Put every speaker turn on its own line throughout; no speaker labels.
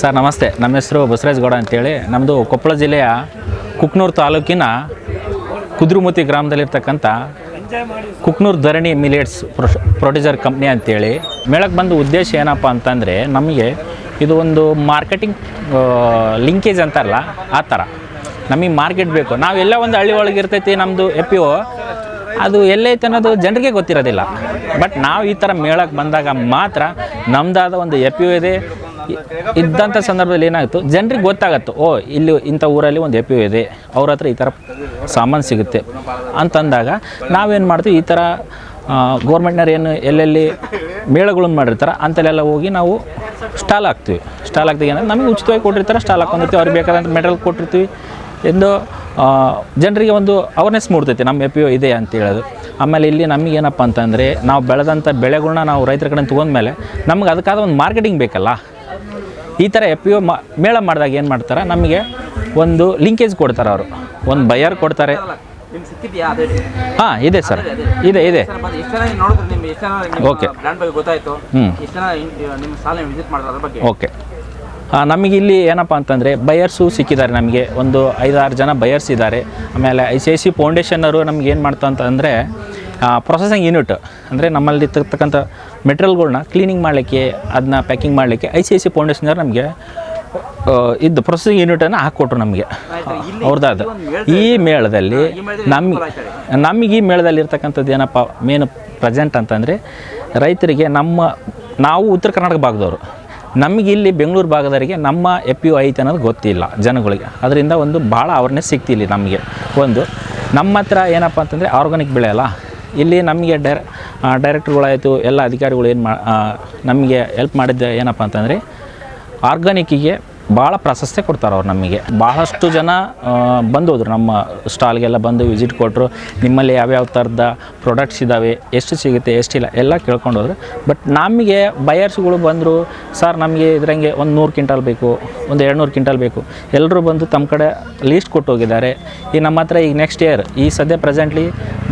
Sir, ನಮಸ್ತೆ. ನಮ್ಮ ಹೆಸರು ಬಸವರಾಜ್ ಗೌಡ ಅಂತೇಳಿ. ನಮ್ಮದು ಕೊಪ್ಪಳ ಜಿಲ್ಲೆಯ ಕುಕ್ನೂರು ತಾಲೂಕಿನ ಕುದ್ರುಮುತಿ ಗ್ರಾಮದಲ್ಲಿರ್ತಕ್ಕಂಥ Kuknur Dharani millets producer company ಅಂತೇಳಿ. ಮೇಳಕ್ಕೆ ಬಂದ ಉದ್ದೇಶ ಏನಪ್ಪ ಅಂತಂದರೆ, ನಮಗೆ ಇದು ಒಂದು ಮಾರ್ಕೆಟಿಂಗ್ ಲಿಂಕೇಜ್ ಅಂತಾರಲ್ಲ, ಆ ಥರ ನಮಗೆ ಮಾರ್ಕೆಟ್ ಬೇಕು. ನಾವು ಎಲ್ಲ ಒಂದು ಹಳ್ಳಿ ಒಳಗೆ ಇರ್ತೈತಿ ನಮ್ಮದು ಎ ಪಿ ಒ. ಅದು ಎಲ್ಲೈತೆ ಅನ್ನೋದು ಜನರಿಗೆ ಗೊತ್ತಿರೋದಿಲ್ಲ. ಬಟ್ ನಾವು ಈ ಥರ ಮೇಳಕ್ಕೆ ಬಂದಾಗ ಮಾತ್ರ ನಮ್ಮದಾದ ಒಂದು ಎ ಪಿ ಒ ಇದೆ. ಇದ್ದಂಥ ಸಂದರ್ಭದಲ್ಲಿ ಏನಾಗುತ್ತೆ, ಜನರಿಗೆ ಗೊತ್ತಾಗತ್ತೆ, ಓ, ಇಲ್ಲಿ ಇಂಥ ಊರಲ್ಲಿ ಒಂದು ಎ ಇದೆ, ಅವ್ರ ಹತ್ರ ಈ ಥರ ಸಾಮಾನು ಸಿಗುತ್ತೆ ಅಂತಂದಾಗ ನಾವೇನು ಮಾಡ್ತೀವಿ, ಈ ಥರ ಗೌರ್ಮೆಂಟ್ನವ್ರು ಏನು ಎಲ್ಲೆಲ್ಲಿ ಮೇಳಗಳನ್ನು ಮಾಡಿರ್ತಾರೆ ಅಂತಲ್ಲೆಲ್ಲ ಹೋಗಿ ನಾವು ಸ್ಟಾಲ್ ಹಾಕ್ತೀವಿ. ಸ್ಟಾಲ್ ಹಾಕ್ತೀವಿ ಅಂದರೆ ನಮಗೆ ಉಚಿತವಾಗಿ ಕೊಟ್ಟಿರ್ತಾರೆ, ಸ್ಟಾಲ್ ಹಾಕೊಂಡಿರ್ತೀವಿ ಅವ್ರಿಗೆ ಬೇಕಾದಂಥ ಮೆಟಲ್ ಕೊಟ್ಟಿರ್ತೀವಿ ಎಂದು ಜನರಿಗೆ ಒಂದು ಅವೇರ್ನೆಸ್ ಮೂಡ್ತೈತಿ, ನಮ್ಮ ಎ ಪಿ ಇದೆ ಅಂತ ಹೇಳೋದು. ಆಮೇಲೆ ಇಲ್ಲಿ ನಮಗೆ ಏನಪ್ಪ ಅಂತಂದರೆ, ನಾವು ಬೆಳೆದಂಥ ಬೆಳೆಗಳನ್ನ ನಾವು ರೈತರ ಕಡೆ ತೊಗೊಂಡ್ಮೇಲೆ ನಮ್ಗೆ ಅದಕ್ಕಾದ ಒಂದು ಮಾರ್ಕೆಟಿಂಗ್ ಬೇಕಲ್ಲ. ಈ ಥರ ಎಫ್ ಪಿ ಒ ಮೇಳ ಮಾಡಿದಾಗ ಏನು ಮಾಡ್ತಾರೆ? ನಮಗೆ ಒಂದು ಲಿಂಕೇಜ್ ಕೊಡ್ತಾರೆ ಅವರು. ಒಂದು ಬಯರ್ ಕೊಡ್ತಾರೆ. ಹಾಂ ಇದೆ ಸರ್. ಇದೆ ಇದೆ.
ಓಕೆ
ಓಕೆ ನಮಗೆ ಇಲ್ಲಿ ಏನಪ್ಪ ಅಂತಂದರೆ ಬಯರ್ಸು ಸಿಕ್ಕಿದ್ದಾರೆ ನಮಗೆ. ಒಂದು ಐದಾರು ಜನ ಬಯರ್ಸ್ ಇದ್ದಾರೆ. ಆಮೇಲೆ ಐ ಸಿ ಐ ಸಿ ಫೌಂಡೇಶನ್ನವರು ನಮ್ಗೆ ಏನು ಮಾಡ್ತಾ ಅಂತಂದರೆ ಪ್ರೊಸೆಸಿಂಗ್ ಯೂನಿಟ್ ಅಂದರೆ ನಮ್ಮಲ್ಲಿ ಇರ್ತಕ್ಕಂಥ ಮೆಟೀರಿಯಲ್ಗಳ್ನ ಕ್ಲೀನಿಂಗ್ ಮಾಡಲಿಕ್ಕೆ ಅದನ್ನ ಪ್ಯಾಕಿಂಗ್ ಮಾಡಲಿಕ್ಕೆ ಐ ಸಿ ಐ ಸಿ ಫೌಂಡೇಶನ್ದವ್ರು ನಮಗೆ ಇದು ಪ್ರೊಸೆಸಿಂಗ್ ಯೂನಿಟನ್ನು ಹಾಕ್ಕೊಟ್ರು ನಮಗೆ. ಅವ್ರದ್ದಾದ ಈ ಮೇಳದಲ್ಲಿ ನಮ್ಮ ನಮಗೆ ಈ ಮೇಳದಲ್ಲಿ ಇರ್ತಕ್ಕಂಥದ್ದು ಏನಪ್ಪ ಮೇನ್ ಪ್ರೆಸೆಂಟ್ ಅಂತಂದರೆ ರೈತರಿಗೆ ನಮ್ಮ ನಾವು ಉತ್ತರ ಕರ್ನಾಟಕ ಭಾಗದವರು. ನಮಗೆ ಇಲ್ಲಿ ಬೆಂಗಳೂರು ಭಾಗದವರಿಗೆ ನಮ್ಮ ಎಪ್ ಪಿ ಯು ಐತೆ ಅನ್ನೋದು ಗೊತ್ತಿಲ್ಲ ಜನಗಳಿಗೆ. ಅದರಿಂದ ಒಂದು ಭಾಳ ಅವೇರ್ನೆಸ್ ಸಿಗ್ತಿಲ್ಲ ನಮಗೆ. ಒಂದು ನಮ್ಮ ಹತ್ರ ಏನಪ್ಪ ಅಂತಂದರೆ ಆರ್ಗಾನಿಕ್ ಬೆಳೆ ಅಲ್ಲ. ಇಲ್ಲಿ ನಮಗೆ ಡೈರ ಡೈರೆಕ್ಟ್ರುಗಳಾಯಿತು, ಎಲ್ಲ ಅಧಿಕಾರಿಗಳು ಏನು ಮಾ ನಮಗೆ ಹೆಲ್ಪ್ ಮಾಡಿದ್ದೆ ಏನಪ್ಪ ಅಂತಂದರೆ, ಆರ್ಗಾನಿಕ್ಕಿಗೆ ಭಾಳ ಪ್ರಾಶಸ್ತ್ಯ ಕೊಡ್ತಾರೆ ಅವ್ರು ನಮಗೆ. ಬಹಳಷ್ಟು ಜನ ಬಂದೋದ್ರು. ನಮ್ಮ ಸ್ಟಾಲ್ಗೆಲ್ಲ ಬಂದು ವಿಸಿಟ್ ಕೊಟ್ಟರು ನಿಮ್ಮಲ್ಲಿ ಯಾವ್ಯಾವ ಥರದ ಪ್ರಾಡಕ್ಟ್ಸ್ ಇದ್ದಾವೆ ಎಷ್ಟು ಸಿಗುತ್ತೆ ಎಷ್ಟಿಲ್ಲ ಎಲ್ಲ ಕೇಳ್ಕೊಂಡು ಹೋದ್ರು ಬಟ್ ನಮಗೆ ಬಯರ್ಸ್ಗಳು ಬಂದರು, ಸರ್, ನಮಗೆ ಇದ್ರಂಗೆ ಒಂದು ನೂರು ಕ್ವಿಂಟಲ್ ಬೇಕು. ಒಂದು ಎರಡು ನೂರು ಕ್ವಿಂಟಲ್ ಬೇಕು. ಎಲ್ಲರೂ ಬಂದು ತಮ್ಮ ಕಡೆ ಲೀಸ್ಟ್ ಕೊಟ್ಟು ಹೋಗಿದ್ದಾರೆ. ಈ ನಮ್ಮ ಹತ್ರ ಈಗ ನೆಕ್ಸ್ಟ್ ಇಯರ್ ಈ ಸದ್ಯ ಪ್ರೆಸೆಂಟ್ಲಿ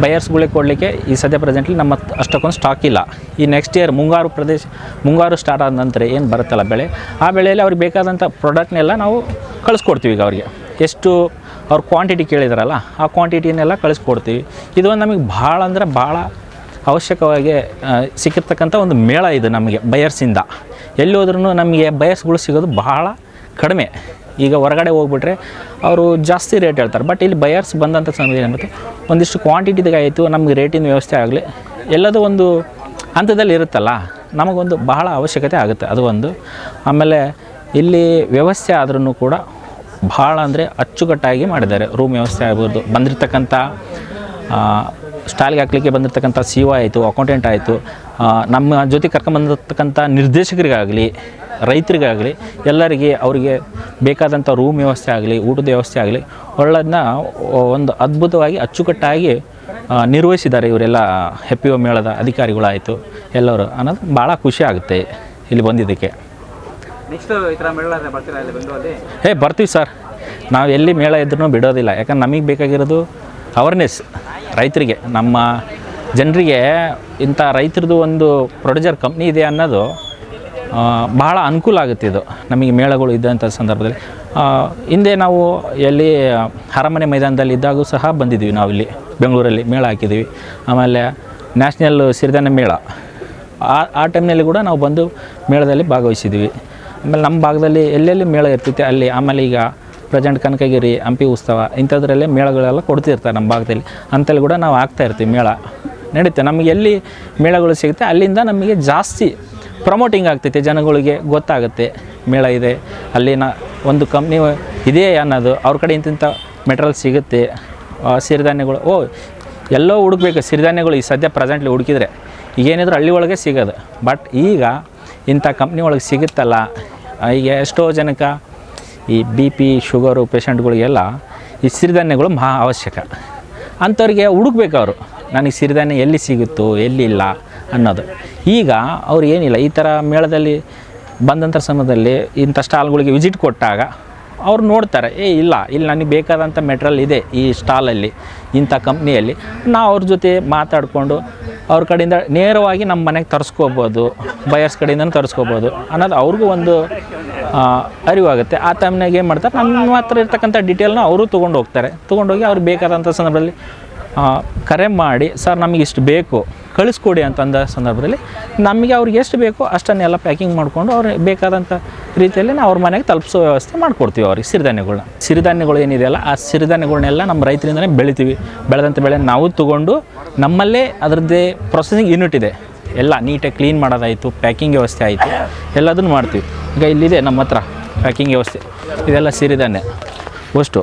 ಬಯರ್ಸ್ಗಳಿಗೆ ಕೊಡಲಿಕ್ಕೆ ಈ ಸದ್ಯ ಪ್ರೆಸೆಂಟ್ಲಿ ನಮ್ಮ ಅಷ್ಟಕ್ಕೊಂದು ಸ್ಟಾಕ್ ಇಲ್ಲ. ಈ ನೆಕ್ಸ್ಟ್ ಇಯರ್ ಮುಂಗಾರು ಪ್ರದೇಶ, ಮುಂಗಾರು ಸ್ಟಾರ್ಟ್ ಆದ ನಂತರ ಏನು ಬರುತ್ತಲ್ಲ ಬೆಳೆ? ಆ ಬೆಳೆಯಲ್ಲಿ ಅವ್ರಿಗೆ ಬೇಕಾದಂಥ ಪ್ರಾಡಕ್ಟ್ನೆಲ್ಲ ನಾವು ಕಳಿಸ್ಕೊಡ್ತೀವಿ ಈಗ ಅವರಿಗೆ. ಎಷ್ಟು ಅವ್ರ ಕ್ವಾಂಟಿಟಿ ಕೇಳಿದಾರಲ್ಲ, ಆ ಕ್ವಾಂಟಿಟಿನೆಲ್ಲ ಕಳಿಸ್ಕೊಡ್ತೀವಿ. ಇದು ಒಂದು ನಮಗೆ ಭಾಳ ಅಂದರೆ ಭಾಳ ಅವಶ್ಯಕವಾಗಿ ಸಿಕ್ಕಿರ್ತಕ್ಕಂಥ ಒಂದು ಮೇಳ ಇದು ನಮಗೆ ಬಯರ್ಸಿಂದ ಎಲ್ಲಿ ಹೋದ್ರೂ ನಮಗೆ ಬಯರ್ಸ್ಗಳು ಸಿಗೋದು ಭಾಳ ಕಡಿಮೆ. ಈಗ ಹೊರಗಡೆ ಹೋಗ್ಬಿಟ್ರೆ ಅವರು ಜಾಸ್ತಿ ರೇಟ್ ಹೇಳ್ತಾರೆ. ಬಟ್ ಇಲ್ಲಿ ಬಯರ್ಸ್ ಬಂದಂಥ ಸಮಯ ಏನಾಗುತ್ತೆ ಒಂದಿಷ್ಟು ಕ್ವಾಂಟಿಟಿದಾಗ ಆಯಿತು, ನಮಗೆ ರೇಟಿನ ವ್ಯವಸ್ಥೆ ಆಗಲಿ. ಎಲ್ಲದೂ ಒಂದು ಹಂತದಲ್ಲಿ ಇರುತ್ತಲ್ಲ, ನಮಗೊಂದು ಬಹಳ ಅವಶ್ಯಕತೆ ಆಗುತ್ತೆ. ಅದು ಒಂದು. ಆಮೇಲೆ ಇಲ್ಲಿ ವ್ಯವಸ್ಥೆ ಆದ್ರೂ ಕೂಡ ಭಾಳ ಅಂದರೆ ಅಚ್ಚುಕಟ್ಟಾಗಿ ಮಾಡಿದ್ದಾರೆ. ರೂಮ್ ವ್ಯವಸ್ಥೆ ಆಗ್ಬೋದು. ಬಂದಿರತಕ್ಕಂಥ ಸ್ಟಾಲ್ಗೆ ಹಾಕ್ಲಿಕ್ಕೆ ಬಂದಿರತಕ್ಕಂಥ ಸಿ ಓ ಆಯಿತು ಅಕೌಂಟೆಂಟ್ ಆಯಿತು. ನಮ್ಮ ಜೊತೆ ಕರ್ಕೊಂಬಂದಿರ್ತಕ್ಕಂಥ ನಿರ್ದೇಶಕರಿಗಾಗಲಿ ರೈತರಿಗಾಗಲಿ ಎಲ್ಲರಿಗೆ ಅವರಿಗೆ ಬೇಕಾದಂಥ ರೂಮ್ ವ್ಯವಸ್ಥೆ ಆಗಲಿ ಊಟದ ವ್ಯವಸ್ಥೆ ಆಗಲಿ ಒಳ್ಳೆದನ್ನ ಒಂದು ಅದ್ಭುತವಾಗಿ ಅಚ್ಚುಕಟ್ಟಾಗಿ ನಿರ್ವಹಿಸಿದ್ದಾರೆ ಇವರೆಲ್ಲ ಹೆಪ್ಪಿ ಒ ಮೇಳದ ಅಧಿಕಾರಿಗಳಾಯಿತು ಎಲ್ಲರೂ. ಅನ್ನೋದು ಭಾಳ ಖುಷಿ ಆಗುತ್ತೆ ಇಲ್ಲಿ ಬಂದಿದ್ದಕ್ಕೆ. ಹೇ ಬರ್ತೀವಿ ಸರ್. ನಾವು ಎಲ್ಲಿ ಮೇಳ ಇದ್ರೂ ಬಿಡೋದಿಲ್ಲ. ಯಾಕಂದ್ರೆ ನಮಗೆ ಬೇಕಾಗಿರೋದು ಅವೇರ್ನೆಸ್ ರೈತರಿಗೆ. ನಮ್ಮ ಜನರಿಗೆ ಇಂಥ ರೈತರದ್ದು ಒಂದು ಪ್ರೊಡ್ಯೂಸರ್ ಕಂಪ್ನಿ ಇದೆ ಅನ್ನೋದು ಬಹಳ ಅನುಕೂಲ ಆಗುತ್ತೆ ಇದು. ನಮಗೆ ಮೇಳಗಳು ಇದ್ದಂಥ ಸಂದರ್ಭದಲ್ಲಿ. ಹಿಂದೆ ನಾವು ಎಲ್ಲಿ ಅರಮನೆ ಮೈದಾನದಲ್ಲಿ ಇದ್ದಾಗೂ ಸಹ ಬಂದಿದ್ದೀವಿ ನಾವು ಇಲ್ಲಿ ಬೆಂಗಳೂರಲ್ಲಿ ಮೇಳ ಹಾಕಿದ್ದೀವಿ. ಆಮೇಲೆ ನ್ಯಾಷನಲ್ ಸಿರಿಧಾನ್ಯ ಮೇಳ. ಆ ಆ ಟೈಮ್ನಲ್ಲಿ ಕೂಡ ನಾವು ಬಂದು ಮೇಳದಲ್ಲಿ ಭಾಗವಹಿಸಿದ್ದೀವಿ. ಆಮೇಲೆ ನಮ್ಮ ಭಾಗದಲ್ಲಿ ಎಲ್ಲೆಲ್ಲಿ ಮೇಳ ಇರ್ತೈತೆ ಅಲ್ಲಿ, ಆಮೇಲೆ ಈಗ ಪ್ರೆಸೆಂಟ್ ಕನಕಗಿರಿ, ಹಂಪಿ ಉತ್ಸವ ಇಂಥದ್ರಲ್ಲೇ ಮೇಳಗಳೆಲ್ಲ ಕೊಡ್ತಿರ್ತಾರೆ ನಮ್ಮ ಭಾಗದಲ್ಲಿ. ಅಂತಲ್ಲಿ ಕೂಡ ನಾವು ಆಗ್ತಾ ಇರ್ತೀವಿ ಮೇಳ. ನಡೀತೆ, ನಮಗೆ ಎಲ್ಲಿ ಮೇಳಗಳು ಸಿಗುತ್ತೆ ಅಲ್ಲಿಂದ ನಮಗೆ ಜಾಸ್ತಿ ಪ್ರಮೋಟಿಂಗ್ ಆಗ್ತೈತೆ, ಜನಗಳಿಗೆ ಗೊತ್ತಾಗುತ್ತೆ. ಮೇಳ ಇದೆ, ಅಲ್ಲಿನ ಒಂದು ಕಂಪ್ನಿ ಇದೆ ಅನ್ನೋದು, ಅವ್ರ ಕಡೆ ಇಂತಿಂಥ ಮೆಟ್ರಲ್ ಸಿಗುತ್ತೆ. ಸಿರಿಧಾನ್ಯಗಳು, ಓ, ಎಲ್ಲೋ ಹುಡುಕ್ಬೇಕು, ಸಿರಿಧಾನ್ಯಗಳು ಈ ಸದ್ಯ ಪ್ರೆಸೆಂಟ್ಲಿ ಹುಡುಕಿದ್ರೆ. ಈಗೇನಿದ್ರು ಹಳ್ಳಿ ಒಳಗೆ ಸಿಗೋದು. ಬಟ್ ಈಗ ಇಂಥ ಕಂಪ್ನಿ ಒಳಗೆ ಸಿಗುತ್ತಲ್ಲ, ಈಗ ಎಷ್ಟೋ ಜನಕ್ಕೆ ಈ ಬಿ ಪಿ ಶುಗರು ಪೇಷಂಟ್ಗಳಿಗೆಲ್ಲ ಈ ಸಿರಿಧಾನ್ಯಗಳು ಮಹಾ ಅವಶ್ಯಕ. ಅಂಥವ್ರಿಗೆ ಹುಡುಕ್ಬೇಕು ಅವರು. ನನಗೆ ಸಿರಿಧಾನ್ಯ ಎಲ್ಲಿ ಸಿಗುತ್ತೋ, ಎಲ್ಲಿಲ್ಲ. ಅನ್ನೋದು. ಈಗ ಅವ್ರು ಏನಿಲ್ಲ, ಈ ಥರ ಮೇಳದಲ್ಲಿ ಬಂದಂಥ ಸಮಯದಲ್ಲಿ ಇಂಥ ಸ್ಟಾಲ್ಗಳಿಗೆ ವಿಸಿಟ್ ಕೊಟ್ಟಾಗ ಅವ್ರು ನೋಡ್ತಾರೆ, ಏ ಇಲ್ಲ, ಇಲ್ಲಿ ನನಗೆ ಬೇಕಾದಂಥ ಮೆಟ್ರಲ್ ಇದೆ ಈ ಸ್ಟಾಲಲ್ಲಿ, ಇಂಥ ಕಂಪ್ನಿಯಲ್ಲಿ. ನಾವು ಅವ್ರ ಜೊತೆ ಮಾತಾಡಿಕೊಂಡು ಅವ್ರ ಕಡೆಯಿಂದ ನೇರವಾಗಿ ನಮ್ಮ ಮನೆಗೆ ತರಿಸ್ಕೋಬೋದು ಬಯರ್ಸ್ ಕಡೆಯಿಂದನೂ ತರಿಸ್ಕೋಬೋದು ಅನ್ನೋದು ಅವ್ರಿಗೂ ಒಂದು ಅರಿವಾಗುತ್ತೆ. ಆ ಟೈಮ್ನಾಗ ಏನು ಮಾಡ್ತಾರೆ ನಮ್ಮ ಹತ್ರ ಇರ್ತಕ್ಕಂಥ ಡೀಟೇಲ್ನ ಅವರು ತೊಗೊಂಡು ಹೋಗ್ತಾರೆ. ತೊಗೊಂಡೋಗಿ ಅವ್ರಿಗೆ ಬೇಕಾದಂಥ ಸಂದರ್ಭದಲ್ಲಿ ಕರೆ ಮಾಡಿ, ಸರ್, ನಮಗೆ ಇಷ್ಟು ಬೇಕು, ಕಳಿಸ್ಕೊಡಿ ಅಂತಂದ ಸಂದರ್ಭದಲ್ಲಿ ನಮಗೆ ಅವ್ರಿಗೆ ಎಷ್ಟು ಬೇಕೋ ಅಷ್ಟನ್ನೆಲ್ಲ ಪ್ಯಾಕಿಂಗ್ ಮಾಡಿಕೊಂಡು ಅವ್ರಿಗೆ ಬೇಕಾದಂಥ ರೀತಿಯಲ್ಲಿ ನಾವು ಅವ್ರ ಮನೆಗೆ ತಲುಪಿಸೋ ವ್ಯವಸ್ಥೆ ಮಾಡಿಕೊಡ್ತೀವಿ ಅವ್ರಿಗೆ ಸಿರಿಧಾನ್ಯಗಳನ್ನ ಸಿರಿಧಾನ್ಯಗಳು ಏನಿದೆಯಲ್ಲ ಆ ಸಿರಿಧಾನ್ಯಗಳನ್ನೆಲ್ಲ ನಮ್ಮ ರೈತರಿಂದನೇ ಬೆಳಿತೀವಿ. ಬೆಳೆದಂಥ ಬೆಳೆ ನಾವು ತೊಗೊಂಡು ನಮ್ಮಲ್ಲೇ ಅದರದ್ದೇ ಪ್ರೊಸೆಸಿಂಗ್ ಯೂನಿಟ್ ಇದೆ. ಎಲ್ಲ ನೀಟಾಗಿ ಕ್ಲೀನ್ ಮಾಡೋದಾಯಿತು ಪ್ಯಾಕಿಂಗ್ ವ್ಯವಸ್ಥೆ ಆಯಿತು, ಎಲ್ಲದನ್ನು ಮಾಡ್ತೀವಿ. ಈಗ ಇಲ್ಲಿದೆ ನಮ್ಮ ಹತ್ರ ಪ್ಯಾಕಿಂಗ್ ವ್ಯವಸ್ಥೆ. ಇದೆಲ್ಲ ಸಿರಿಧಾನ್ಯ. ಅಷ್ಟು.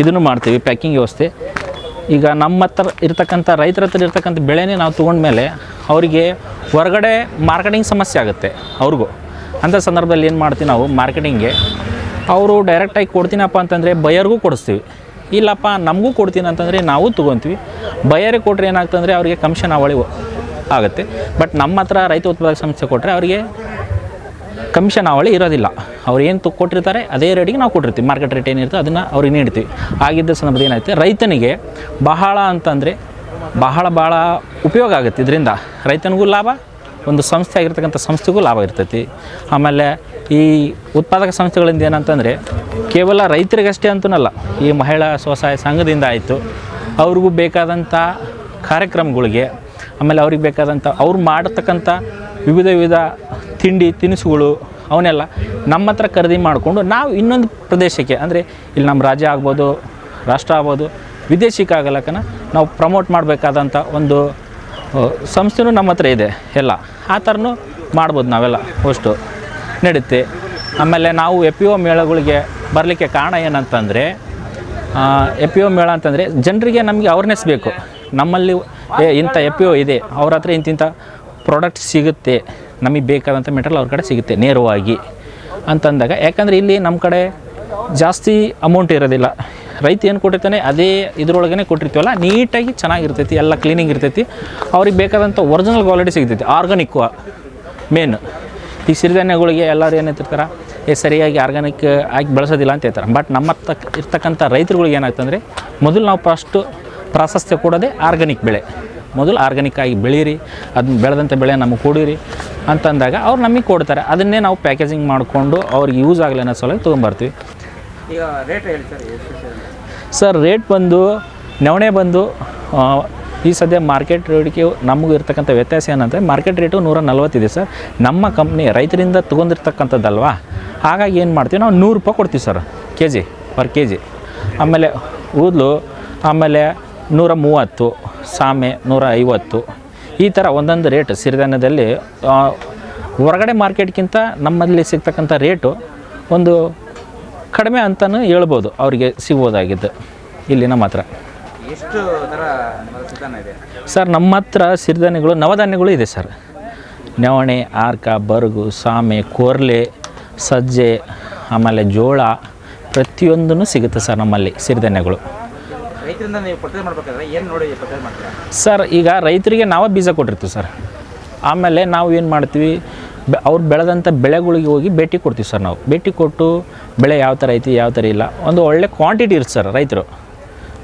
ಇದನ್ನು ಮಾಡ್ತೀವಿ ಪ್ಯಾಕಿಂಗ್ ವ್ಯವಸ್ಥೆ. ಈಗ ನಮ್ಮ ಹತ್ರ ಇರ್ತಕ್ಕಂಥ ರೈತರ ಹತ್ರ ಇರ್ತಕ್ಕಂಥ ಬೆಳೆನೇ ನಾವು ತೊಗೊಂಡ್ಮೇಲೆ ಅವರಿಗೆ ಹೊರಗಡೆ ಮಾರ್ಕೆಟಿಂಗ್ ಸಮಸ್ಯೆ ಆಗುತ್ತೆ ಅವ್ರಿಗೂ. ಅಂಥ ಸಂದರ್ಭದಲ್ಲಿ ಏನು ಮಾಡ್ತೀವಿ ನಾವು ಮಾರ್ಕೆಟಿಂಗ್ಗೆ ಅವರು ಡೈರೆಕ್ಟಾಗಿ ಕೊಡ್ತೀನಪ್ಪ ಅಂತಂದರೆ ಬಯರ್ಗೂ ಕೊಡಿಸ್ತೀವಿ. ಇಲ್ಲಪ್ಪ, ನಮಗೂ ಕೊಡ್ತೀನಿ ಅಂತಂದರೆ ನಾವು ತೊಗೊತೀವಿ. ಬಯರಿಗೆ ಕೊಟ್ಟರೆ ಏನಾಗ್ತಂದರೆ ಅವರಿಗೆ ಕಮಿಷನ್ ಅವಳಿ ಆಗುತ್ತೆ. ಬಟ್ ನಮ್ಮ ಹತ್ರ ರೈತ ಉತ್ಪಾದಕ ಸಂಸ್ಥೆ ಕೊಟ್ಟರೆ ಅವರಿಗೆ ಕಮಿಷನ್ ಅವಳಿ ಇರೋದಿಲ್ಲ. ಅವ್ರು ಏನು ತು ಕೊಟ್ಟಿರ್ತಾರೆ, ಅದೇ ರೇಟಿಗೆ ನಾವು ಕೊಟ್ಟಿರ್ತೀವಿ. ಮಾರ್ಕೆಟ್ ರೇಟ್ ಏನಿರುತ್ತೆ ಅದನ್ನು ಅವ್ರಿಗೆ ನೀಡ್ತೀವಿ ಆಗಿದ್ದ ಸಂದರ್ಭದಲ್ಲಿ ಏನಾಯ್ತು? ರೈತನಿಗೆ ಬಹಳ ಅಂತಂದರೆ ಬಹಳ ಭಾಳ ಉಪಯೋಗ ಆಗುತ್ತೆ. ಇದರಿಂದ ರೈತನಿಗೂ ಲಾಭ, ಒಂದು ಸಂಸ್ಥೆ ಆಗಿರ್ತಕ್ಕಂಥ ಸಂಸ್ಥೆಗೂ ಲಾಭ ಇರ್ತೈತಿ. ಆಮೇಲೆ ಈ ಉತ್ಪಾದಕ ಸಂಸ್ಥೆಗಳಿಂದ ಏನಂತಂದರೆ ಕೇವಲ ರೈತರಿಗಷ್ಟೇ ಅಂತನಲ್ಲ, ಈ ಮಹಿಳಾ ಸ್ವಸಹಾಯ ಸಂಘದಿಂದ ಆಯಿತು. ಅವ್ರಿಗೂ ಬೇಕಾದಂಥ ಕಾರ್ಯಕ್ರಮಗಳಿಗೆ, ಆಮೇಲೆ ಅವ್ರಿಗೆ ಬೇಕಾದಂಥ ಅವ್ರು ಮಾಡತಕ್ಕಂಥ ವಿವಿಧ ವಿವಿಧ ತಿಂಡಿ, ತಿನಿಸುಗಳು ಅವನ್ನೆಲ್ಲ ನಮ್ಮ ಹತ್ರ ಖರೀದಿ ಮಾಡಿಕೊಂಡು ನಾವು ಇನ್ನೊಂದು ಪ್ರದೇಶಕ್ಕೆ, ಅಂದರೆ ಇಲ್ಲಿ ನಮ್ಮ ರಾಜ್ಯ ಆಗ್ಬೋದು, ರಾಷ್ಟ್ರ ಆಗ್ಬೋದು ವಿದೇಶಕ್ಕೆ ಆಗಲಕ್ಕನ ನಾವು ಪ್ರಮೋಟ್ ಮಾಡಬೇಕಾದಂಥ ಒಂದು ಸಂಸ್ಥೆನೂ ನಮ್ಮ ಹತ್ರ ಇದೆ ಎಲ್ಲ. ಆ ಥರನೂ ಮಾಡ್ಬೋದು ನಾವೆಲ್ಲ ಅಷ್ಟು ನಡೀತೆ. ಆಮೇಲೆ ನಾವು ಎ ಪಿ ಒ ಮೇಳಗಳಿಗೆ ಬರಲಿಕ್ಕೆ ಕಾರಣ ಏನಂತಂದರೆ ಎ ಪಿ ಒ ಮೇಳ ಅಂತಂದರೆ ಜನರಿಗೆ ನಮಗೆ ಅವೇರ್ನೆಸ್ ಬೇಕು. ನಮ್ಮಲ್ಲಿ ಇಂಥ ಎ ಪಿ ಒ ಇದೆ, ಅವ್ರ ಹತ್ರ ಇಂತಿಂಥ ಪ್ರಾಡಕ್ಟ್ ಸಿಗುತ್ತೆ. ನಮಗೆ ಬೇಕಾದಂಥ ಮೆಟೀರಿಯಲ್ ಅವ್ರ ಕಡೆ ಸಿಗುತ್ತೆ ನೇರವಾಗಿ ಅಂತಂದಾಗ. ಯಾಕಂದರೆ ಇಲ್ಲಿ ನಮ್ಮ ಕಡೆ ಜಾಸ್ತಿ ಅಮೌಂಟ್ ಇರೋದಿಲ್ಲ. ರೈತ ಏನು ಕೊಟ್ಟಿರ್ತಾನೆ ಅದೇ ಇದ್ರೊಳಗೇ ಕೊಟ್ಟಿರ್ತೀವಲ್ಲ, ನೀಟಾಗಿ ಚೆನ್ನಾಗಿರ್ತೈತಿ, ಎಲ್ಲ ಕ್ಲೀನಿಂಗ್ ಇರ್ತೈತಿ. ಅವ್ರಿಗೆ ಬೇಕಾದಂಥ ಒರಿಜಿನಲ್ ಕ್ವಾಲಿಟಿ ಸಿಗ್ತೈತಿ ಆರ್ಗಾನಿಕ್ಕು ಮೇನ್ ಈ ಸಿರಿಧಾನ್ಯಗಳಿಗೆ ಎಲ್ಲರೂ ಏನು ಏ, ಸರಿಯಾಗಿ ಆರ್ಗಾನಿಕ್ ಆಗಿ ಬೆಳೆಸೋದಿಲ್ಲ ಅಂತ ಹೇಳ್ತಾರೆ. ಬಟ್ ನಮ್ಮ ತಕ್ಕ ಇರ್ತಕ್ಕಂಥ ರೈತರುಗಳಿಗೆ ಏನಾಗ್ತಂದರೆ, ಮೊದಲು ನಾವು ಫಸ್ಟು ಪ್ರಾಶಸ್ತ್ಯ ಕೊಡೋದೇ ಆರ್ಗಾನಿಕ್ ಬೆಳೆ. ಮೊದಲು ಆರ್ಗ್ಯಾನಿಕ್ ಆಗಿ ಬೆಳೀರಿ ಅದನ್ನ ಬೆಳೆದಂಥ ಬೆಳೆ ನಮಗೆ ಕೊಡಿರಿ ಅಂತಂದಾಗ ಅವ್ರು ನಮಗೆ ಕೊಡ್ತಾರೆ. ಅದನ್ನೇ ನಾವು ಪ್ಯಾಕೇಜಿಂಗ್ ಮಾಡಿಕೊಂಡು ಅವ್ರಿಗೆ ಯೂಸ್ ಆಗಲಿ ಅನ್ನೋ ಸಲುವಾಗಿ ತೊಗೊಂಬರ್ತೀವಿ.
ಈಗ ರೇಟ್? ಸರ್
ರೇಟ್ ಬಂದು ನವಣೆ ಬಂದು ಈ ಸದ್ಯ ಮಾರ್ಕೆಟ್ ರೇಟ್ಗೆ ನಮಗೂ ಇರ್ತಕ್ಕಂಥ ವ್ಯತ್ಯಾಸ ಏನಂದರೆ ಮಾರ್ಕೆಟ್ ರೇಟು ನೂರ ನಲ್ವತ್ತಿದೆ ಸರ್. ನಮ್ಮ ಕಂಪ್ನಿ ರೈತರಿಂದ ತೊಗೊಂಡಿರ್ತಕ್ಕಂಥದ್ದಲ್ವಾ? ಹಾಗಾಗಿ ಏನು ಮಾಡ್ತೀವಿ ನಾವು ನೂರು ರೂಪಾಯಿ ಕೊಡ್ತೀವಿ sir K G per K G ಆಮೇಲೆ ಊದ್ಲು ಆಮೇಲೆ ನೂರ ಮೂವತ್ತು ಸಾಮೆ ನೂರ ಐವತ್ತು ಈ ಥರ ಒಂದೊಂದು ರೇಟ್ ಸಿರಿಧಾನ್ಯದಲ್ಲಿ ಹೊರಗಡೆ ಮಾರ್ಕೆಟ್ಗಿಂತ ನಮ್ಮಲ್ಲಿ ಸಿಗ್ತಕ್ಕಂಥ ರೇಟು ಒಂದು ಕಡಿಮೆ ಅಂತಲೂ ಹೇಳ್ಬೋದು ಅವರಿಗೆ ಸಿಗ್ಬೋದಾಗಿದ್ದು ಇಲ್ಲಿ ನಮ್ಮ ಹತ್ರ
ಎಷ್ಟು ಇದೆ?
ಸರ್ ನಮ್ಮ ಹತ್ರ ಸಿರಿಧಾನ್ಯಗಳು ನವಧಾನ್ಯಗಳು ಇದೆ ಸರ್. ನವಣೆ ಆರ್ಕ ಬರಗು ಸಾಮೆ ಕೊರ್ಲೆ ಸಜ್ಜೆ ಆಮೇಲೆ ಜೋಳ ಪ್ರತಿಯೊಂದೂ ಸಿಗುತ್ತೆ ಸರ್ ನಮ್ಮಲ್ಲಿ ಸಿರಿಧಾನ್ಯಗಳು.
ರೈತರಿಂದ ನೀವು ಪರ್ಚೇಸ್ ಮಾಡ್ಬೇಕಾದ್ರೆ ಏನು ನೋಡಿ ಪರ್ಚೇಸ್ ಮಾಡ್ತೀರಾ?
ಸರ್, ಈಗ ರೈತರಿಗೆ ನಾವೇ ಬೀಜ ಕೊಟ್ಟಿರ್ತೀವಿ ಸರ್. ಆಮೇಲೆ ನಾವು ಏನು ಮಾಡ್ತೀವಿ ಅವ್ರು ಬೆಳೆದಂಥ ಬೆಳೆಗಳಿಗೆ ಹೋಗಿ ಭೇಟಿ ಕೊಡ್ತೀವಿ ಸರ್ ನಾವು. ಭೇಟಿ ಕೊಟ್ಟು ಬೆಳೆ ಯಾವ ಥರ ಐತಿ, ಯಾವ ಥರ ಇಲ್ಲ. ಒಂದು ಒಳ್ಳೆ ಕ್ವಾಂಟಿಟಿ ಇರುತ್ತೆ ಸರ್ ರೈತರು.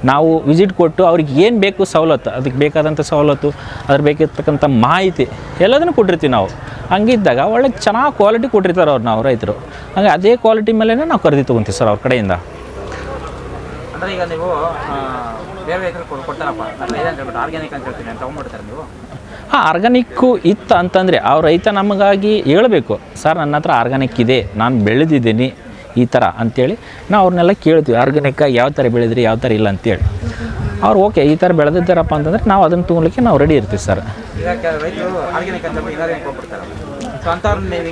ನಾವು ವಿಸಿಟ್ ಕೊಟ್ಟು ಅವ್ರಿಗೆ ಏನು ಬೇಕು ಸವಲತ್ತು, ಅದಕ್ಕೆ ಬೇಕಾದಂಥ ಸವಲತ್ತು, ಅದ್ರ ಬೇಕಿರ್ತಕ್ಕಂಥ ಮಾಹಿತಿ ಎಲ್ಲದನ್ನು ಕೊಟ್ಟಿರ್ತೀವಿ ನಾವು. ಹಂಗಿದ್ದಾಗ ಒಳ್ಳೆ ಚೆನ್ನಾಗಿ ಕ್ವಾಲಿಟಿ ಕೊಟ್ಟಿರ್ತಾರೆ ಅವ್ರು ನಾವು ರೈತರು. ಹಂಗೆ ಅದೇ ಕ್ವಾಲಿಟಿ ಮೇಲೇ ನಾವು ಖರೀದಿ ತೊಗೊತೀವಿ ಸರ್ ಅವ್ರ ಕಡೆಯಿಂದ.
ಅಂದರೆ ಈಗ ನೀವು ಬೇರೆ ರೈತರು ಕೊಡ್ತಾರಪ್ಪ. ನಾನು ಅಂತ ಹೇಳ್ಬಿಟ್ಟು ಆರ್ಗ್ಯಾನಿಕ್ ಅಂತ ಹೇಳ್ತೀನಿ ಅಂತ ತೊಗೊಂಡ್ಬಿಡ್ತಾರೆ ನೀವು.
ಹಾಂ ಆರ್ಗ್ಯಾನಿಕ್ಕು ಇತ್ತು ಅಂತಂದರೆ ಆ ರೈತ ನಮಗಾಗಿ ಹೇಳಬೇಕು ಸರ್ ನನ್ನ ಹತ್ರ ಆರ್ಗ್ಯಾನಿಕ್ ಇದೆ ನಾನು ಬೆಳೆದಿದ್ದೀನಿ ಈ ಥರ ಅಂಥೇಳಿ ನಾವು ಅವ್ರನ್ನೆಲ್ಲ ಕೇಳ್ತೀವಿ ಆರ್ಗ್ಯಾನಿಕ್ಕಾಗಿ ಯಾವ ಥರ ಬೆಳೆದ್ರಿ ಯಾವ ಥರ ಇಲ್ಲ ಅಂತೇಳಿ. ಅವ್ರು ಓಕೆ ಈ ಥರ ಬೆಳೆದಿದ್ದಾರಪ್ಪ ಅಂತಂದರೆ ನಾವು ಅದನ್ನು ತೊಗೊಲಿಕ್ಕೆ ನಾವು ರೆಡಿ ಇರ್ತೀವಿ ಸರ್.
ಈಗ ನಾವು ರೈತರು ಆರ್ಗ್ಯಾನಿಕ್ ಅಂತ ಹೇಳ್ಬಿಟ್ಟು ಇನಾರ್ಗ್ಯಾನಿಕ್ ಕೊಟ್ಬಿಡ್ತಾರೆ. ಸೊ ಅಂಥವ್ರನ್ನ ನೀವು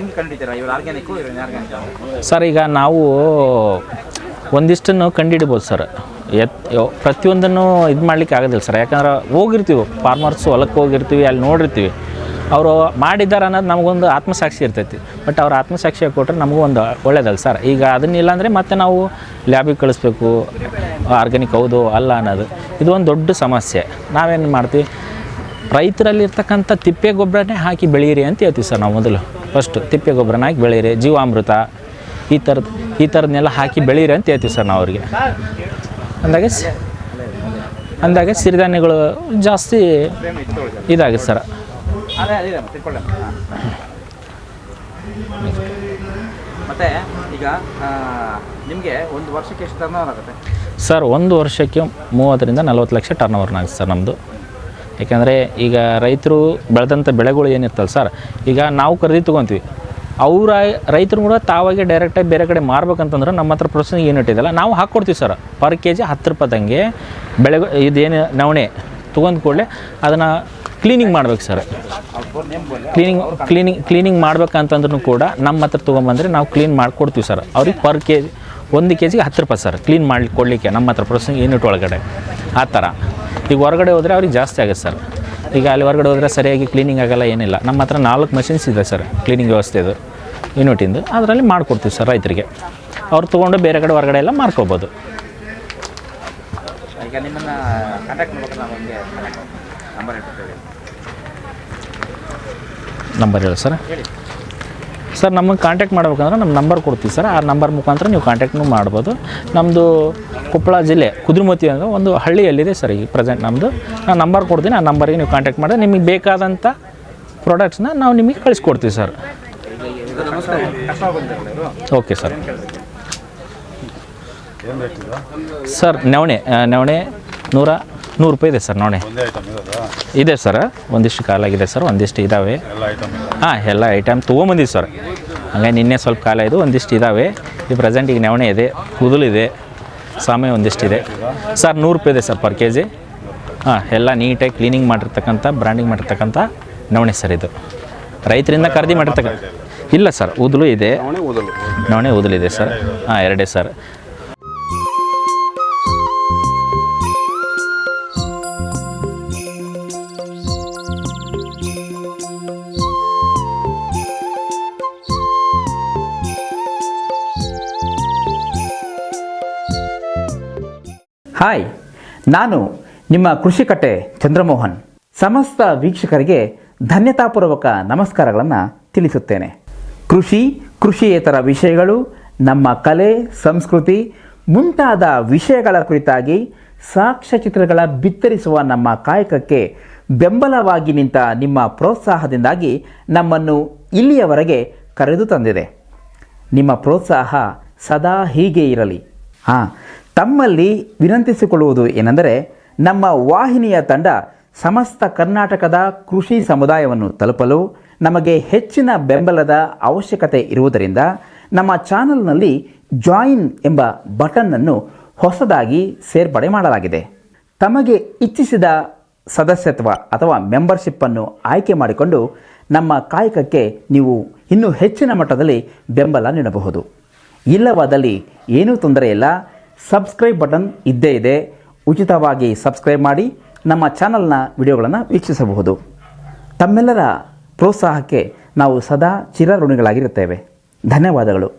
ಈಗ ನಾವು ಒಂದಿಷ್ಟನ್ನು ಕಂಡುಹಿಡ್ಬೋದು ಸರ್. ಎತ್ ಪ್ರತಿಯೊಂದನ್ನು ಇದು ಮಾಡ್ಲಿಕ್ಕೆ ಆಗೋದಿಲ್ಲ ಸರ್. ಯಾಕಂದ್ರೆ ಹೋಗಿರ್ತೀವಿ ಫಾರ್ಮರ್ಸ್ ಹೊಲಕ್ಕೆ ಹೋಗಿರ್ತೀವಿ, ಅಲ್ಲಿ ನೋಡಿರ್ತೀವಿ. ಅವರು ಮಾಡಿದ್ದಾರೆ ಅನ್ನೋದು ನಮಗೊಂದು ಆತ್ಮಸಾಕ್ಷಿ ಇರ್ತೈತಿ. ಬಟ್ ಅವ್ರ ಆತ್ಮಸಾಕ್ಷಿ ಕೊಟ್ಟರೆ ನಮಗೂ ಒಂದು ಒಳ್ಳೇದಲ್ಲ ಸರ್. ಈಗ ಅದನ್ನ ಅಂದರೆ ಮತ್ತೆ ನಾವು ಲ್ಯಾಬಿಗೆ ಕಳಿಸ್ಬೇಕು ಆರ್ಗ್ಯಾನಿಕ್ ಹೌದು ಅಲ್ಲ ಅನ್ನೋದು. ಇದು ಒಂದು ದೊಡ್ಡ ಸಮಸ್ಯೆ. ನಾವೇನು ಮಾಡ್ತೀವಿ, ರೈತರಲ್ಲಿರ್ತಕ್ಕಂಥ ತಿಪ್ಪೆ ಗೊಬ್ಬರನೇ ಹಾಕಿ ಬೆಳೀರಿ ಅಂತ ಹೇಳ್ತೀವಿ ಸರ್ ನಾವು ಮೊದಲು. ಫಸ್ಟು ತಿಪ್ಪೆ ಗೊಬ್ಬರನ ಹಾಕಿ ಬೆಳೀರಿ ಜೀವಾಮೃತ, ಈ ಥರದ್ದು ಈ ಥರದನ್ನೆಲ್ಲ ಹಾಕಿ ಬೆಳೀರಿ ಅಂತ ಹೇಳ್ತೀವಿ ಸರ್ ನಾವು ಅವ್ರಿಗೆ ಅಂದಾಗ ಅಂದಾಗ ಸಿರಿಧಾನ್ಯಗಳು ಜಾಸ್ತಿ ಇದಾಗುತ್ತೆ ಸರ್.
ಮತ್ತು ಈಗ ನಿಮಗೆ ಒಂದು ವರ್ಷಕ್ಕೆ ಎಷ್ಟು ಟರ್ನ್ ಆಗುತ್ತೆ?
ಸರ್ ಒಂದು ವರ್ಷಕ್ಕೆ ಮೂವತ್ತರಿಂದ ನಲ್ವತ್ತು ಲಕ್ಷ ಟರ್ನ್ ಓವರ್ನಾಗುತ್ತೆ ಸರ್ ನಮ್ಮದು ಯಾಕೆಂದರೆ ಈಗ ರೈತರು ಬೆಳೆದಂಥ ಬೆಳೆಗಳು ಏನಿರ್ತಲ್ಲ ಸರ್ ಈಗ ನಾವು ಖರೀದಿ ತೊಗೊತೀವಿ. ಅವರ ರೈತರು ಕೂಡ ತಾವಾಗೆ ಡೈರೆಕ್ಟಾಗಿ ಬೇರೆ ಕಡೆ ಮಾರ್ಬೇಕಂತಂದ್ರೆ ನಮ್ಮ ಹತ್ರ ಪ್ರೊಸೆಸಿಂಗ್ ಯೂನಿಟ್ ಇದೆಯಲ್ಲ ನಾವು ಹಾಕ್ಕೊಡ್ತೀವಿ ಸರ್. ಪರ್ ಕೆ ಜಿ ಹತ್ತು ರೂಪಾಯಿದಂಗೆ ಬೆಳೆ ಇದೇನು ನವಣೆ ತೊಗೊಂಡು ಕೂಡಲೇ ಅದನ್ನು ಕ್ಲೀನಿಂಗ್ ಮಾಡ್ಬೇಕು ಸರ್. ಕ್ಲೀನಿಂಗ್ ಕ್ಲೀನಿಂಗ್ ಕ್ಲೀನಿಂಗ್ ಮಾಡ್ಬೇಕಂತಂದ್ರೂ ಕೂಡ ನಮ್ಮ ಹತ್ರ ತೊಗೊಂಬಂದರೆ ನಾವು ಕ್ಲೀನ್ ಮಾಡಿಕೊಡ್ತೀವಿ ಸರ್. ಅವ್ರಿಗೆ ಪರ್ ಕೆ ಜಿ ಒಂದು ಕೆ ಜಿಗೆ ಹತ್ತು ರೂಪಾಯಿ ಸರ್. ಕ್ಲೀನ್ ಮಾಡಿ ಕೊಡಲಿಕ್ಕೆ ನಮ್ಮ ಹತ್ರ ಪ್ರೊಸೆಸಿಂಗ್ ಯೂನಿಟ್ ಒಳಗಡೆ? ಆ ಥರ ಈಗ ಹೊರಗಡೆ ಹೋದರೆ ಅವ್ರಿಗೆ ಜಾಸ್ತಿ ಆಗುತ್ತೆ ಸರ್. ಈಗ ಅಲ್ಲಿ ಹೊರಗಡೆ ಹೋದರೆ ಸರಿಯಾಗಿ ಕ್ಲೀನಿಂಗ್ ಆಗಲ್ಲ ಏನಿಲ್ಲ. ನಮ್ಮ ಹತ್ರ ನಾಲ್ಕು ಮಷಿನ್ಸ್ ಇದೆ ಸರ್ ಕ್ಲೀನಿಂಗ್ ವ್ಯವಸ್ಥೆ ವ್ಯವಸ್ಥೆದು ಯೂನಿಟಿಂದು ಅದರಲ್ಲಿ ಮಾಡಿಕೊಡ್ತೀವಿ ಸರ್ ರೈತರಿಗೆ. ಅವ್ರು ತೊಗೊಂಡು ಬೇರೆ ಕಡೆ ಹೊರಗಡೆ ಎಲ್ಲ
ನಂಬರ್ ಹೇಳ್ಕೊಡ್ತೇವೆ.
ನಂಬರ್ ಹೇಳಿ ಸರ್.
ಹೇಳಿ.
ಸರ್ ನಮಗೆ ಕಾಂಟ್ಯಾಕ್ಟ್ ಮಾಡ್ಬೇಕಂದ್ರೆ ನಮ್ಮ ನಂಬರ್ ಕೊಡ್ತೀವಿ ಸರ್. ಆ ನಂಬರ್ ಮುಖಾಂತರ ನೀವು ಕಾಂಟ್ಯಾಕ್ಟ್ನೂ ಮಾಡ್ಬೋದು. ನಮ್ಮದು ಕೊಪ್ಪಳ ಜಿಲ್ಲೆ ಕುದ್ರಮತಿ ಅಂದರೆ ಒಂದು ಹಳ್ಳಿಯಲ್ಲಿದೆ ಸರ್ ಈಗ ಪ್ರೆಸೆಂಟ್ ನಮ್ಮದು ನಾನು ನಂಬರ್ ಕೊಡ್ತೀನಿ, ಆ ನಂಬರಿಗೆ ನೀವು ಕಾಂಟ್ಯಾಕ್ಟ್ ಮಾಡಿದ್ರೆ ನಿಮಗೆ ಬೇಕಾದಂಥ ಪ್ರಾಡಕ್ಟ್ಸ್ನ ನಾವು ನಿಮಗೆ ಕಳಿಸ್ಕೊಡ್ತೀವಿ ಸರ್. Okay sir. ಸರ್, ನವಣೆ ನವಣೆ ನೂರ ನೂರು ರೂಪಾಯಿ ಇದೆ ಸರ್
ನೋಡಿ.
ಇದೆ ಸರ್ ಒಂದಿಷ್ಟು ಕಾಲಾಗಿದೆ ಸರ್ ಒಂದಿಷ್ಟು ಇದ್ದಾವೆ
ಎಲ್ಲ ಐಟಮ್ ಇದೆ
ಹಾಂ ಎಲ್ಲ ಐಟಮ್ ತೊಗೊಂಬಂದಿದ್ದು ಸರ್. ಹಂಗಾಗಿ ನಿನ್ನೆ ಸ್ವಲ್ಪ ಕಾಲ ಇದು ಒಂದಿಷ್ಟು ಇದ್ದಾವೆ ಈ ಪ್ರೆಸೆಂಟ್ ಈಗ ನವಣೆ ಇದೆ ಕೂದಲಿದೆ ಸಾಮೆ ಒಂದಿಷ್ಟಿದೆ ಸರ್ ನೂರು ರೂಪಾಯಿ ಇದೆ ಸರ್ ಪರ್ ಕೆ ಜಿ ಹಾಂ ಎಲ್ಲ ನೀಟಾಗಿ ಕ್ಲೀನಿಂಗ್ ಮಾಡಿರ್ತಕ್ಕಂಥ ಬ್ರ್ಯಾಂಡಿಂಗ್ ಮಾಡಿರ್ತಕ್ಕಂಥ ನವಣೆ ಸರ್ ಇದು. ರೈತರಿಂದ ಖರೀದಿ ಮಾಡಿರ್ತಕ್ಕಂಥ ಇಲ್ಲ ಸರ್ ಉದಲು ಇದೆ. ನವಣೆ ಊದಲಿದೆ ಸರ್. ಹಾಂ ಎರಡೇ ಸರ್.
ಹಾಯ್, ನಾನು ನಿಮ್ಮ ಕೃಷಿಕಟ್ಟೆ ಚಂದ್ರಮೋಹನ್. ಸಮಸ್ತ ವೀಕ್ಷಕರಿಗೆ ಧನ್ಯತಾಪೂರ್ವಕ ನಮಸ್ಕಾರಗಳನ್ನು ತಿಳಿಸುತ್ತೇನೆ. ಕೃಷಿ, ಕೃಷಿಯೇತರ ವಿಷಯಗಳು, ನಮ್ಮ ಕಲೆ, ಸಂಸ್ಕೃತಿ ಮುಂತಾದ ವಿಷಯಗಳ ಕುರಿತಾಗಿ ಸಾಕ್ಷ್ಯಚಿತ್ರಗಳ ಬಿತ್ತರಿಸುವ ನಮ್ಮ ಕಾಯಕಕ್ಕೆ ಬೆಂಬಲವಾಗಿ ನಿಂತ ನಿಮ್ಮ ಪ್ರೋತ್ಸಾಹದಿಂದಾಗಿ ನಮ್ಮನ್ನು ಇಲ್ಲಿಯವರೆಗೆ ಕರೆದು ತಂದಿದೆ. ನಿಮ್ಮ ಪ್ರೋತ್ಸಾಹ ಸದಾ ಹೀಗೆ ಇರಲಿ. ಹಾಂ ತಮ್ಮಲ್ಲಿ ವಿನಂತಿಸಿಕೊಳ್ಳುವುದು ಏನೆಂದರೆ ನಮ್ಮ ವಾಹಿನಿಯ ತಂಡ ಸಮಸ್ತ ಕರ್ನಾಟಕದ ಕೃಷಿ ಸಮುದಾಯವನ್ನು ತಲುಪಲು ನಮಗೆ ಹೆಚ್ಚಿನ ಬೆಂಬಲದ ಅವಶ್ಯಕತೆ ಇರುವುದರಿಂದ ನಮ್ಮ ಚಾನಲ್ನಲ್ಲಿ ಜಾಯಿನ್ ಎಂಬ ಬಟನ್ನನ್ನು ಹೊಸದಾಗಿ ಸೇರ್ಪಡೆ ಮಾಡಲಾಗಿದೆ. ತಮಗೆ ಇಚ್ಛಿಸಿದ ಸದಸ್ಯತ್ವ ಅಥವಾ ಮೆಂಬರ್ಶಿಪ್ಪನ್ನು ಆಯ್ಕೆ ಮಾಡಿಕೊಂಡು ನಮ್ಮ ಕಾಯಕಕ್ಕೆ ನೀವು ಇನ್ನೂ ಹೆಚ್ಚಿನ ಮಟ್ಟದಲ್ಲಿ ಬೆಂಬಲ ನೀಡಬಹುದು. ಇಲ್ಲವಾದಲ್ಲಿ ಏನೂ ತೊಂದರೆ ಇಲ್ಲ. ಸಬ್ಸ್ಕ್ರೈಬ್ ಬಟನ್ ಇದ್ದೇ ಇದೆ. ಉಚಿತವಾಗಿ ಸಬ್ಸ್ಕ್ರೈಬ್ ಮಾಡಿ ನಮ್ಮ ಚಾನಲ್ನ ವಿಡಿಯೋಗಳನ್ನು ವೀಕ್ಷಿಸಬಹುದು. ತಮ್ಮೆಲ್ಲರ ಪ್ರೋತ್ಸಾಹಕ್ಕೆ ನಾವು ಸದಾ ಚಿರಋಣಿಗಳಾಗಿರುತ್ತೇವೆ. ಧನ್ಯವಾದಗಳು.